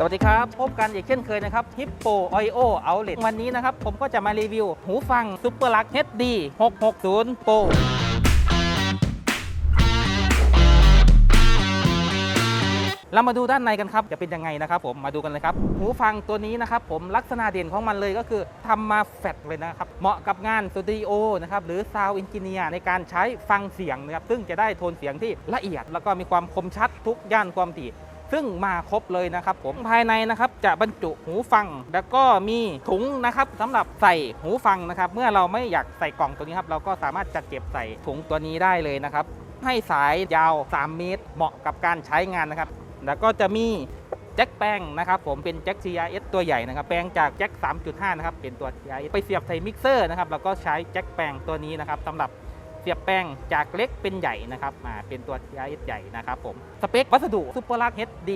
สวัสดีครับ พบกันอีกเช่นเคยนะครับ Hippo Audio Outlet วันนี้นะครับ ผมก็จะมารีวิว หูฟัง Super Lux HD 660 Pro เรามาดูด้านในกันครับ จะเป็นยังไงนะครับผมมาดูกันเลยครับ หูฟังตัวนี้นะครับผมลักษณะเด่นของมันเลยก็คือทำมาแฟตเลยนะครับ เหมาะกับงานสตูดิโอนะครับหรือซาว n ์ n ิเนียร์ในการใช้ฟังเสียงนะครับ ซึ่งจะได้โทนเสียงที่ละเอียด แล้วก็มีความคมชัดทุกย่านความถี่ ซึ่งมาครบเลยนะครับผมภายในนะครับจะบรรจุหูฟัง แล้วก็มีถุงนะครับสำหรับใส่หูฟังนะครับ เมื่อเราไม่อยากใส่กล่องตัวนี้ครับเราก็สามารถจัดเก็บใส่ถุงตัวนี้ได้เลยนะครับ ให้สายยาว 3 เมตร เหมาะกับการใช้งานนะครับ แล้วก็จะมีแจ็คแป้งนะครับผมเป็นแจ็ค CRS ตัวใหญ่นะครับ แปลงจากแจ็ค 3.5 นะครับเป็นตัว CRS ไปเสียบใส่มิกเซอร์นะครับแล้วก็ใช้แจ็คแป้งตัวนี้นะครับสำหรับ สียบแป้งจากเล็กเป็นใหญ่นะครับมาเป็นตัว TRS ใหญ่นะครับผมสเปควัสดุ Super Lux HD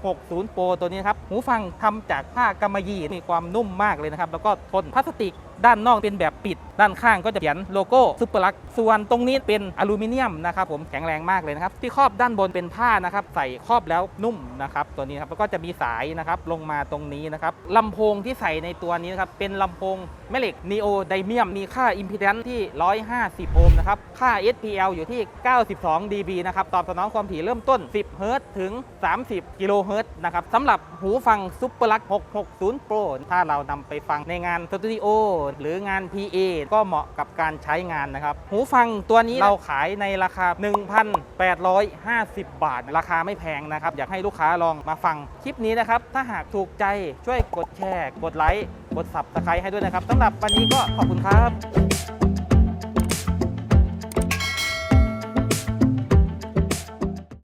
660 Pro ตัวนี้ครับหูฟังทำจากผ้ากำมะหยี่มีความนุ่มมากเลยนะครับแล้วก็ทนพลาสติก ด้านนอกเป็นแบบปิด ด้านข้างก็จะเขียนโลโก้ซุปเปอร์ลักส่วนตรงนี้เป็นอลูมิเนียมนะครับผมแข็งแรงมากเลยนะครับที่ครอบด้านบนเป็นผ้านะครับใส่ครอบแล้วนุ่มนะครับตัวนี้ครับแล้วก็จะมีสายนะครับลงมาตรงนี้นะครับลำโพงที่ใส่ในตัวนี้นะครับเป็นลำโพงแม่เหล็ก Neo d i m i u m มีค่า Impedance ที่ 150 โอห์มนะครับค่า SPL อยู่ที่ 92 dB นะครับตอบสนองความถี่เริ่มต้น 10 เฮิรตซ์ถึง 30 กิโลเฮิรตซ์นะครับสำหรับหูฟัง Super Lux 660 Pro ถ้าเรานำไปฟังในงานสตูดิโอหรืองาน PA ก็เหมาะกับการใช้งานนะครับ หูฟังตัวนี้เราขายในราคา 1,850 บาท ราคาไม่แพงนะครับ อยากให้ลูกค้าลองมาฟังคลิปนี้นะครับ ถ้าหากถูกใจช่วยกดแชร์ กดไลค์ กด Subscribe ให้ด้วยนะครับสำหรับวันนี้ก็ขอบคุณครับ